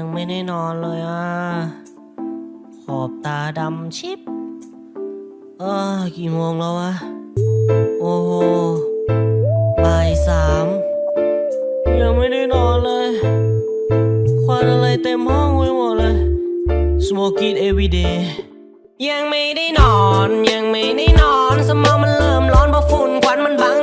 ยังไม่ได้นอนเลยอะ ขอบตาดำชิบเออกี่โมงแล้ววะ โอ้โหบ่ายสามยังไม่ได้นอนเลย ควันอะไรเต็มห้องไปหมดเลย Smoke it every day ยังไม่ได้นอน ยังไม่ได้นอน สมองมันเริ่มร้อนเพราะฝุ่นควันมันบัง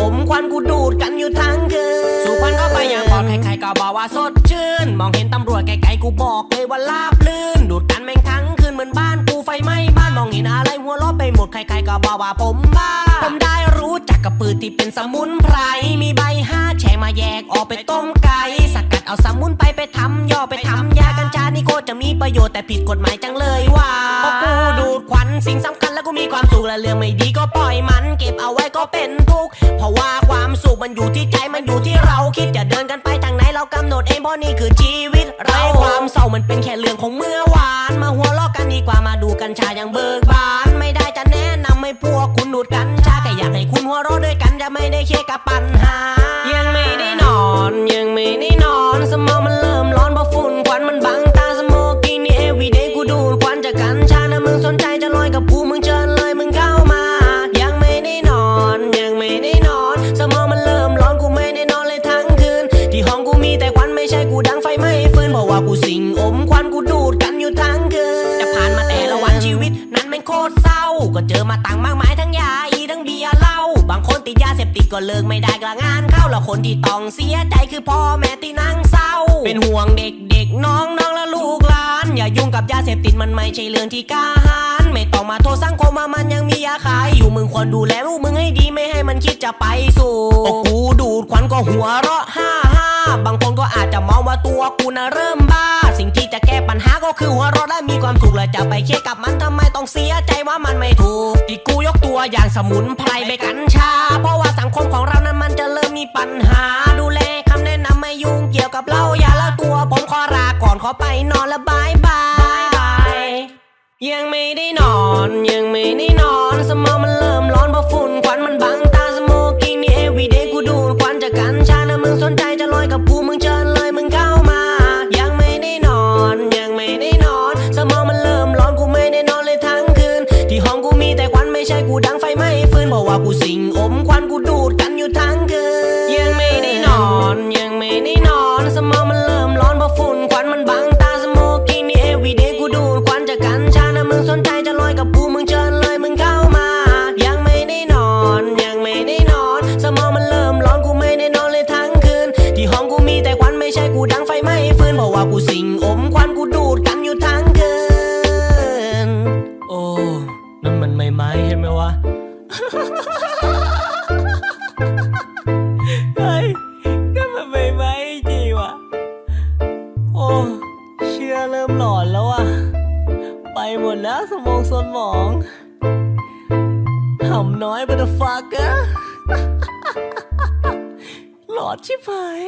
อมควันกูดูดกันอยู่ทั้งคืนสูบควันเข้าไปอย่างปลอดใครๆก็บอกว่าสดชื่น มองเห็นตำรวจไกลๆกูบอกเลยว่าลาบลื่น ดูดกันแม่งทั้งคืนเหมือนบ้านกูไฟไหม้บ้านมองเห็นอะไรหัวเราะไปหมดใครๆก็บอกว่าผมบ้า ผมได้รู้จักกับปืนที่เป็นสมุนไพร มีใบห้าแฉกมาแยกออกไปต้มไก่สกัดเอาสมุนไปไปทำย่อไปทำยากัญชานี่โคตรจะมีประโยชน์แต่ผิดกฎหมายจังเลยว่าพราะกูดูดควันสิ่งสำคัญแล้วกูมีความสุขและเรื่องไม่ดีก็ปล่อยมัน เก็บเอาไว้ก็เป็น มันอยู่ที่ใจมันอยู่ที่เราคิดจะเดินกันไปทางไหนเรากำหนดเองเพราะนี่คือชีวิตเราความเศร้ามันเป็นแค่เรื่องของเมื่อวาน มาหัวเราะกันดีกว่ามาดูกันชาอย่างเบิกบาน ไม่ได้จะแนะนำให้พวกคุณดูดกันชาแค่อยากให้คุณหัวเราะด้วยกันจะไม่ได้เครียดกับ แต่ควันไม่ใช่กูดังไฟไม่ฟื้นเพราะว่ากูสิงอมควันกูดูดกันอยู่ทั้งคืนจะผ่านมาแต่ละวันชีวิต นั้นแม่งโคตรเศร้า ก็เจอมาต่างมากมายทั้งยาอีทั้งเบียร์เหล้าบางคนติดยาเสพติดก็เลิกไม่ได้กละงานเข้าแล้วคนที่ต้องเสียใจคือพ่อแม่ที่นั่งเศร้า เป็นห่วงเด็กเด็กๆน้องน้องและลูกหลาน อย่ายุ่งกับยาเสพติดมันไม่ใช่เรื่องที่กล้าหาญไม่ต้องมาโทษสังคมว่ามันยังมียาขายอยู่มึงควรดูแลลูกมึงให้ดีไม่ให้มันคิดจะไปสู่กูดูดควันก็หัวเราะฮ่าฮ่าบางคนากูน่ะเริ่มบ้า สิ่งที่จะแก้ปัญหาก็คือหัวเราะและมีความสุขและจะไปเครียดกับมันทำไมต้องเสียใจว่ามันไม่ถูกที่กูยกตัวอย่างสมุนไพรใบกัญชา เพราะว่าสังคมของเรานั้นมันจะเริ่มมีปัญหา ดูแลคำแนะนำไม่ยุ่งเกี่ยวกับเหล้ายาและตัวผมขอลาก่อนขอไปนอนและบายบายยังไม่ได้นอนยัง สิงอมควันกูดูดกันอยู่ทั้งคืนโอ้นั่นมันไม่ไม้ใช่ไหมวะเฮ้ยนั่นมันไม่ไม้จริงวะโอ้เชื่อเริ่มหลอนแล้วอะไปหมดแล้วสมองสมองห่ำน้อยบัตฟักเกอร์หลอดชิบหาย